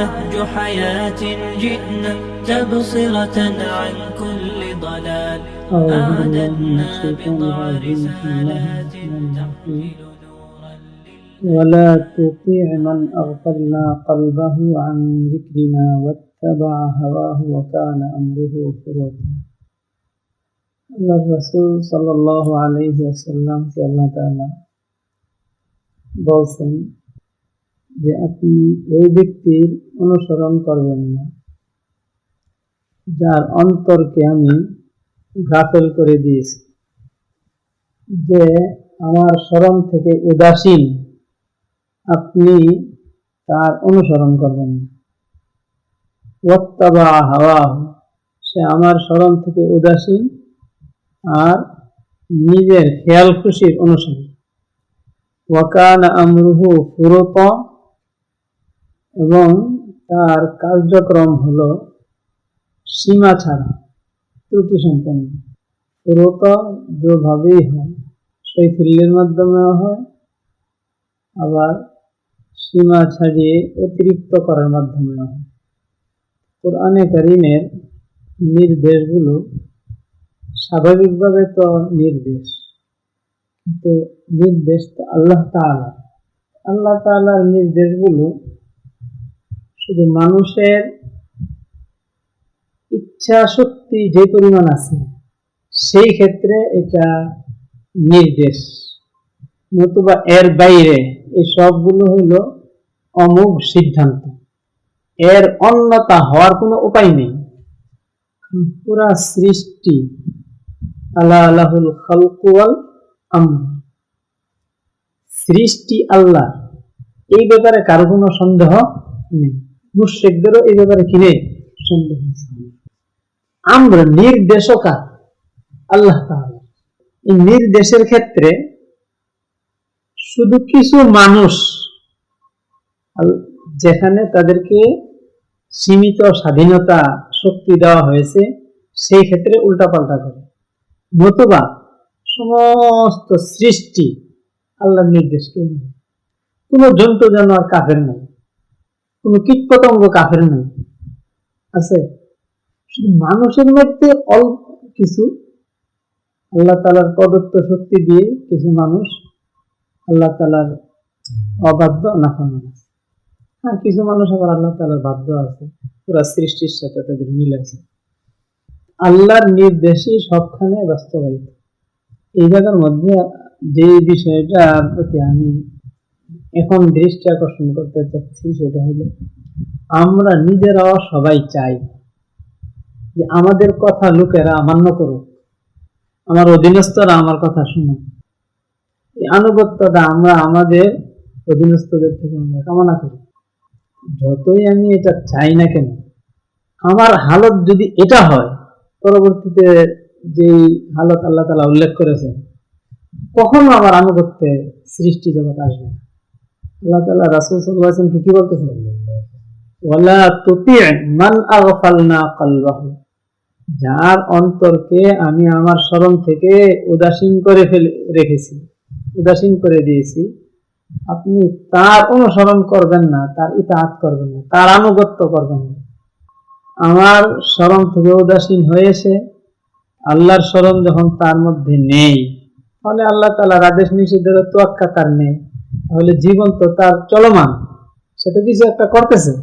نهج حياة جئنا تبصرة عن كل ضلال أعددنا بضع رسالات تحمل نورا ولا تطيع من أغفلنا قلبه عن ذكرنا واتبع هواه وكان أمره فرطا আল্লাহ রসুল সাল্লাহ আলহি আসাল্লামকে আল্লাহ তাআলা বলছেন যে আপনি ওই ব্যক্তির অনুসরণ করবেন না। যার অন্তরকে আমি গাফেল করে দিয়েছি। যে আমার স্মরণ থেকে উদাসীন, আপনি তার অনুসরণ করবেন না। ওয়াত্তাবা হাওয়া সে আমার স্মরণ থেকে উদাসীন আর নিজের খেয়াল খুশির অনুসারী। ওয়াকান আমরুহু ফুরত এবং তার কার্যক্রম হলো সীমা ছাড়া ত্রুটি সম্পন্ন। ফুরত দুভাবেই হয়, শৈথিল্যের মাধ্যমেও হয়, আবার সীমা ছাড়িয়ে অতিরিক্ত করার মাধ্যমেও হয়। কোরআনে কারিমের নির্দেশগুলো স্বাভাবিকভাবে তো নির্দেশ, কিন্তু নির্দেশ তো আল্লাহ তাআলা আল্লাহ তাআলার নির্দেশগুলো শুধু মানুষের ইচ্ছা শক্তি যে পরিমাণ আছে, সেই ক্ষেত্রে এটা নির্দেশ। নতুবা এর বাইরে এই সবগুলো হইল অমুক সিদ্ধান্ত। এর অন্যতা হওয়ার কোনো উপায় নেই। পুরা সৃষ্টি আল্লাহ আল্লাহুল খালকুয়াল আমর। সৃষ্টি আল্লাহ, এই ব্যাপারে কারও কোনো সন্দেহ নেই। মুশ্রিকদেরও এই ব্যাপারে কি নেই? সন্দেহ আমরা নির্দেশকা আল্লাহ এই নির্দেশের ক্ষেত্রে শুধু কিছু মানুষ যেখানে তাদেরকে সীমিত স্বাধীনতা শক্তি দেওয়া হয়েছে, সেই ক্ষেত্রে উল্টাপাল্টা করে। নতুবা সমস্ত সৃষ্টি আল্লাহর নির্দেশকে। কোনো জন্তু জানোয়ার কাফের নেই। কোনো কীটপতঙ্গ কাফের নেই। আছে? শুধু মানুষের মধ্যে অল্প কিছু। আল্লাহ তালার প্রদত্ত শক্তি দিয়ে কিছু মানুষ আল্লাহ তালার অবাধ্য নাফামান আছে। হ্যাঁ কিছু মানুষ আবার আল্লাহ তালার বাধ্য আছে। পুরা সৃষ্টির সাথে তাদের মিল আছে। আল্লাহর নির্দেশই সবখানে বাস্তবায়িত। এই জায়গার মধ্যে যে বিষয়টার প্রতি আমি এখন দৃষ্টি আকর্ষণ করতে চাচ্ছি সেটা হলো, আমরা নিজেরাও সবাই চাই যে আমাদের কথা লোকেরা মান্য করুক। আমার অধীনস্থরা আমার কথা শুনুক। এই আনুগত্যটা আমরা আমাদের অধীনস্থদের থেকে আমরা কামনা করি। যতই আমি এটা চাই না কেন, আমার হালত যদি এটা হয়, পরবর্তীতে যেই হালত আল্লাহ তালা উল্লেখ করেছেন, কখনো আমার আনুগত্যে সৃষ্টি জগৎ আসবে না। আল্লাহ কি যার অন্তরকে আমি আমার স্মরণ থেকে উদাসীন করে ফেলে রেখেছি, উদাসীন করে দিয়েছি। আপনি তার অনুসরণ করবেন না, তার ইতাহাত করবেন না, তার আনুগত্য করবেন না। আমার স্মরণ থেকে উদাসীন হয়েছে আল্লাহর স্মরণ যখন তার মধ্যে নেই, তাহলে আল্লাহ তালার আদেশ নিষেধের তোয়াক্কা তার নেই। তাহলে জীবন তো তার চলমান। সে তো কিছু একটা করতেছে।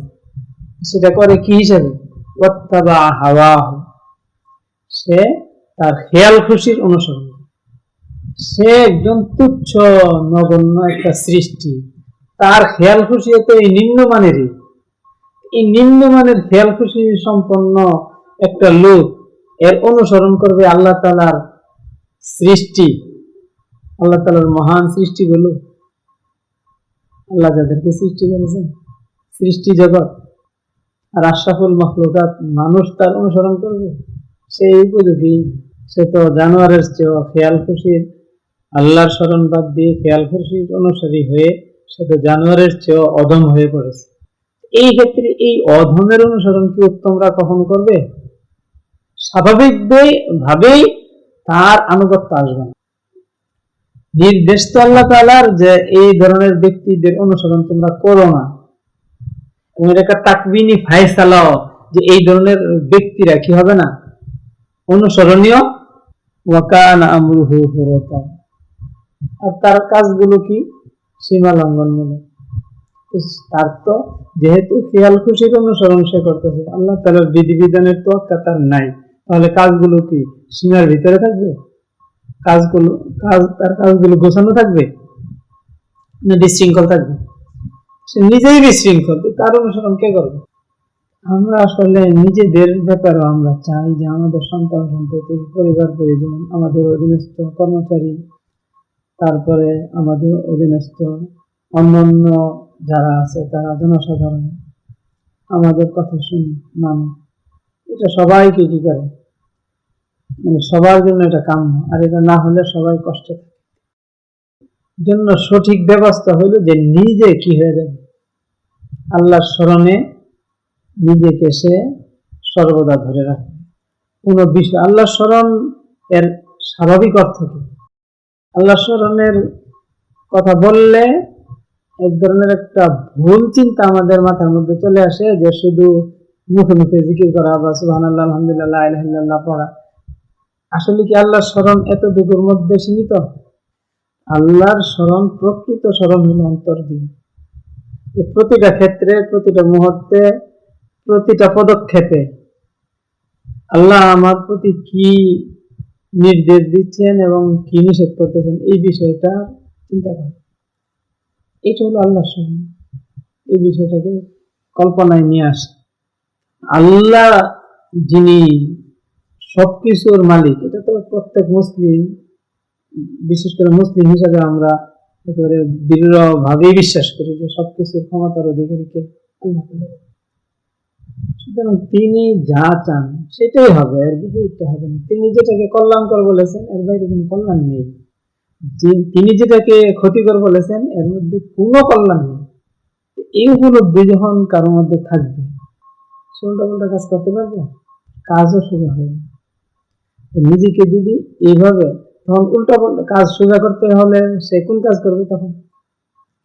সেটা করে কি হিসাবে? ওয়াত্তাবা হাওয়াহু। সে তার খেয়াল খুশির অনুসরণ সে একজন তুচ্ছ, নগণ্য একটা সৃষ্টি। তার খেয়াল খুশি তো এই নিম্নমানেরই। এই নিম্নমানের খেয়াল খুশি সম্পন্ন একটা লোক, এর অনুসরণ করবে আল্লাহ তালার সৃষ্টি। আল্লাহ তালার মহান সৃষ্টিগুলো আল্লাহ যাদেরকে সৃষ্টি করেছেন, সৃষ্টি জগৎ আর আশরাফুল মখলুকাত মানুষ তার অনুসরণ করবে, সেই উপযোগী। সে তো জানোয়ারের চেয়েও খেয়াল খুশির। আল্লাহর স্মরণ বাদ দিয়ে খেয়াল খুশির অনুসারী হয়ে সে তো জানোয়ারের চেয়েও অধম হয়ে পড়েছে। এই ক্ষেত্রে এই অধমের অনুসরণ কি উত্তমরা কখন করবে? স্বাভাবিক ভাবেই তার আনুগত্য আসবে না। নির্দেশ তো আল্লাহ তালার যে এই ধরনের ব্যক্তিদের অনুসরণ তোমরা করো না। তোমার একটা তাকবিনী ফায়সালাও যে এই ধরনের ব্যক্তিরা কি হবে না? অনুসরণীয়? ওয়াকান আর তার কাজগুলো কি? সীমা লঙ্ঘনমূলক। তার তো যেহেতু খেয়াল খুশির অনুসরণ সে করতেছে, আল্লাহ তালার বিধিবিধানের তো তার নাই। তাহলে কাজগুলো কি সীমার ভিতরে থাকবে? কাজগুলো, কাজ, তার কাজগুলো গোছানো থাকবে? না বিশৃঙ্খল থাকবে? সে নিজেই বিশৃঙ্খল তার অনুসরণ কে করবে? আমরা আসলে নিজেদের ব্যাপারেও আমরা চাই যে আমাদের সন্তান, সন্ততি, পরিবার, পরিজন, আমাদের অধীনস্থ কর্মচারী, তারপরে আমাদের অধীনস্থ অন্যান্য যারা আছে, তারা জনসাধারণ, আমাদের কথা শুনে মানে এটা সবাইকে কি করে? মানে সবার জন্য এটা কাম্য, আর এটা না হলে সবাই কষ্টে থাকে। জন্য সঠিক ব্যবস্থা হলো যে নিজে কি হয়ে যাবে? আল্লাহর স্মরণে নিজেকে সে সর্বদা ধরে রাখবে। কোনো বিষয় আল্লাহর স্মরণ এর স্বাভাবিক অর্থ কি? আল্লাহ স্মরণের কথা বললে এক ধরনের একটা ভুল চিন্তা আমাদের মাথার মধ্যে চলে আসে যে শুধু মুখে মুখে জিকির করা বা সুহান আল্লাহ আলহামদুলিল্লাহ আলহামদুলিল্লাহ পড়া। আসলে কি আল্লাহর স্মরণ এতটুকুর মধ্যে সীমিত? আল্লাহর স্মরণ প্রকৃত স্মরণ হলো অন্তর দিয়ে যে প্রতিটা ক্ষেত্রে, প্রতিটা মুহূর্তে, প্রতিটা পদক্ষেপে আল্লাহ আমার প্রতি কি নির্দেশ দিচ্ছেন এবং কি নিষেধ করতেছেন এই বিষয়টা চিন্তা করা এটা হলো আল্লাহর স্মরণ। এই বিষয়টাকে কল্পনায় নিয়ে আসে। আল্লাহ যিনি সবকিছুর মালিক। এটা তো প্রত্যেক মুসলিম, বিশেষ করে মুসলিম হিসাবে আমরা একেবারে দৃঢ়ভাবেই বিশ্বাস করি যে সবকিছুর ক্ষমতার অধিকারীকে সুতরাং তিনি যা চান সেটাই হবে, এর বিপরীতটা হবে না। তিনি যেটাকে কল্যাণকর বলেছেন, এর বাইরে কোনো কল্যাণ নেই। তিনি যেটাকে ক্ষতিকর বলেছেন, এর মধ্যে কোনো কল্যাণ নেই। এই উপলব্ধি যখন কারোর মধ্যে থাকবে, সে উল্টা কাজ করতে পারবে? কাজও সোজা হয়ে নিজেকে যদি এইভাবে তখন উল্টা কাজ সোজা করতে হলে সে কোন কাজ করবে তখন?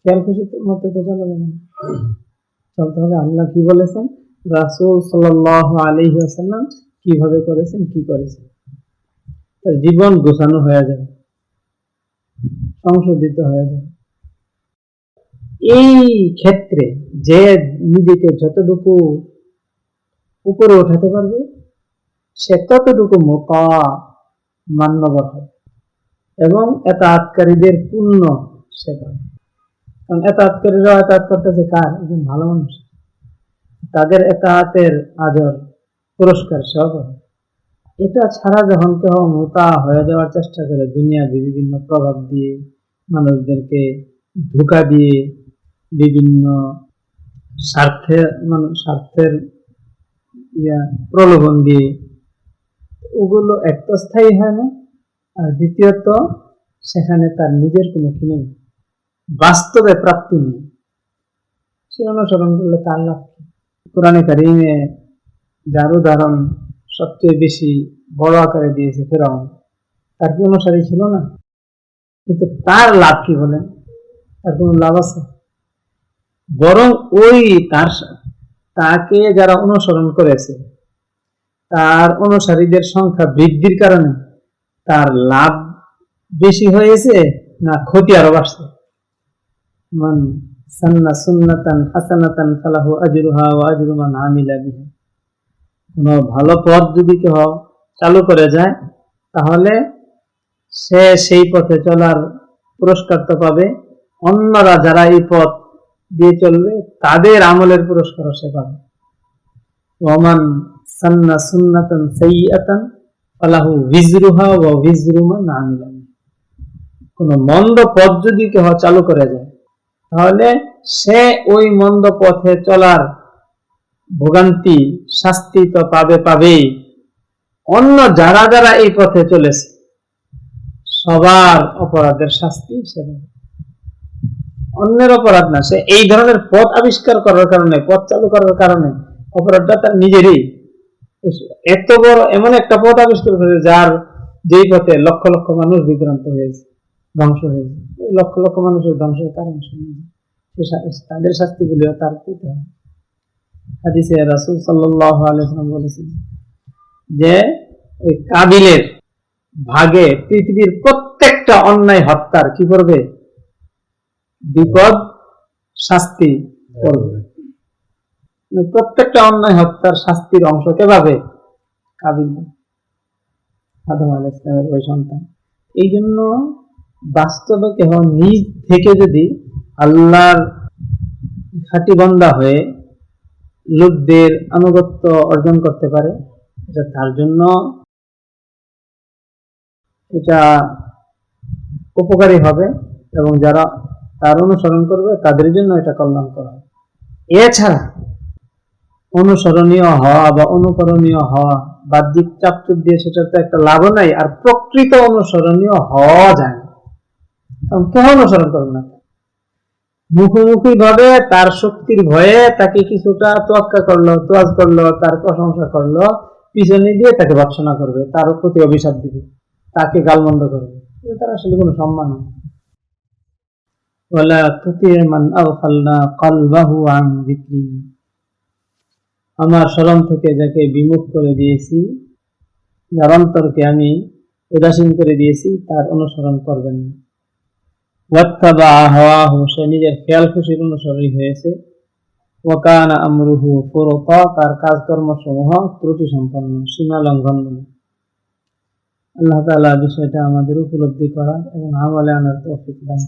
খেয়াল খুশি মতো তো চলা যাবে। না চলতে হবে আল্লাহ কি বলেছেন? রাসূল সাল্লাহ আলাইহি আসাল্লাম কীভাবে করেছেন, কি করেছেন? তার জীবন গোছানো হয়ে যাবে। সংশোধিত হয়ে যাবে। এই ক্ষেত্রে যে নিজেকে যতটুকু উপরে ওঠাতে পারবে সে ততটুকু মোতা মান্যবর হবে এবং এতাৎকারীদের পূর্ণ সে পাবে কারণ এতাৎকারীরা এতাৎ করতেছে কার? একজন ভালো মানুষ। তাদের এতাহাতের আদর, পুরস্কার সহ পাবে। এটা ছাড়া যখন কেউ মোতা হয়ে যাওয়ার চেষ্টা করে দুনিয়ার বিভিন্ন প্রভাব দিয়ে, মানুষদেরকে ধোকা দিয়ে, বিভিন্ন স্বার্থের মানে স্বার্থের ইয়া প্রলোভন দিয়ে ওগুলো এক তো স্থায়ী হয় না, আর দ্বিতীয়ত সেখানে তার নিজের কোনো কি নেই, বাস্তবে প্রাপ্তি নেই। সে অনুসরণ করলে তার লাভ কি? কারিমে যার উদাহরণ সবচেয়ে বেশি বড় আকারে দিয়েছে ফেরাউন। তার কি অনুসারী ছিল না? কিন্তু তার লাভ কি বলেন? তার কোনো লাভ আছে? বরং ওই তার তাকে যারা অনুসরণ করেছে তার অনুসারীদের সংখ্যা বৃদ্ধির কারণে তার লাভ বেশি হয়েছে না ক্ষতি আরও বাড়ছে। কোন ভালো পথ যদি কেউ চালু করে যায়, তাহলে সে সেই পথে চলার পুরস্কার তো পাবে। অন্যরা যারা এই পথ দিয়ে চলবে, তাদের আমলের পুরস্কার সে পাবে। ওমান সান্না সুন্নাতান সাইয়াতান ফালাহু ভিজরুহা ওয়া ভিজরু মান কোন মন্দ পথ যদি কেউ চালু করে যায়, তাহলে সে ওই মন্দ পথে চলার ভোগান্তি, শাস্তি তো পাবে পাবেই। অন্য যারা যারা এই পথে চলেছে, সবার অপরাধের শাস্তি সে অন্যের অপরাধ না, সে এই ধরনের পথ আবিষ্কার করার কারণে, পথ চালু করার কারণে অপরাধটা তার নিজেরই। এত বড়, এমন একটা পথ আবিষ্কার করেছে যার যেই পথে লক্ষ লক্ষ মানুষ বিভ্রান্ত হয়েছে, ধ্বংস হয়েছে। লক্ষ লক্ষ মানুষের ধ্বংসের কারণ তাদের শাস্তিগুলিও তার পেতে হাদিসে রাসূল আলাইহি বলেছেন যে, ওই কাবিলের ভাগে পৃথিবীর প্রত্যেকটা অন্যায় হত্যার কি করবে? বিপদ শাস্তি করবে। প্রত্যেকটা অন্যায় হত্যার শাস্তির অংশ কে পাবে কাবিল আদম আলাহ ইসলামের ওই সন্তান। এই জন্য বাস্তবে কেহ নিজ থেকে যদি আল্লাহর খাঁটি বন্দা হয়ে লোকদের আনুগত্য অর্জন করতে পারে, এটা তার জন্য এটা উপকারী হবে এবং যারা তার অনুসরণ করবে, তাদের জন্য এটা কল্যাণকর হবে। এছাড়া অনুসরণীয় হওয়া বা অনুকরণীয় হওয়া বাহ্যিক চাপচুপ দিয়ে সেটা তো একটা লাভও নাই আর প্রকৃত অনুসরণীয় হওয়া যায় না কারণ কেউ অনুসরণ করবে না মুখোমুখি ভাবে তার শক্তির ভয়ে তাকে কিছুটা তোয়াক্কা করলো তোয়াজ করলো তার প্রশংসা করলো পিছনে দিয়ে তাকে ভৎসনা করবে তার প্রতি অভিশাপ দিবে তাকে গালমন্দ করবে এটা তার আসলে কোনো সম্মান না ولا تطيع من أغفلنا قلبه عن ذكري আমার স্মরণ থেকে যাকে বিমুখ করে দিয়েছি যার অন্তরকে আমি উদাসীন করে দিয়েছি, তার অনুসরণ করবেন না। ওয়াত্তাবা হাওয়াহু সে নিজের খেয়াল খুশির অনুসরণী হয়েছে। ওয়াকানা আমরুহু তার কাজকর্ম সমূহ ত্রুটি সম্পন্ন সীমা আল্লাহ তাআলা বিষয়টা আমাদের উপলব্ধি করা এবং আমলে আনার তৌফিক দান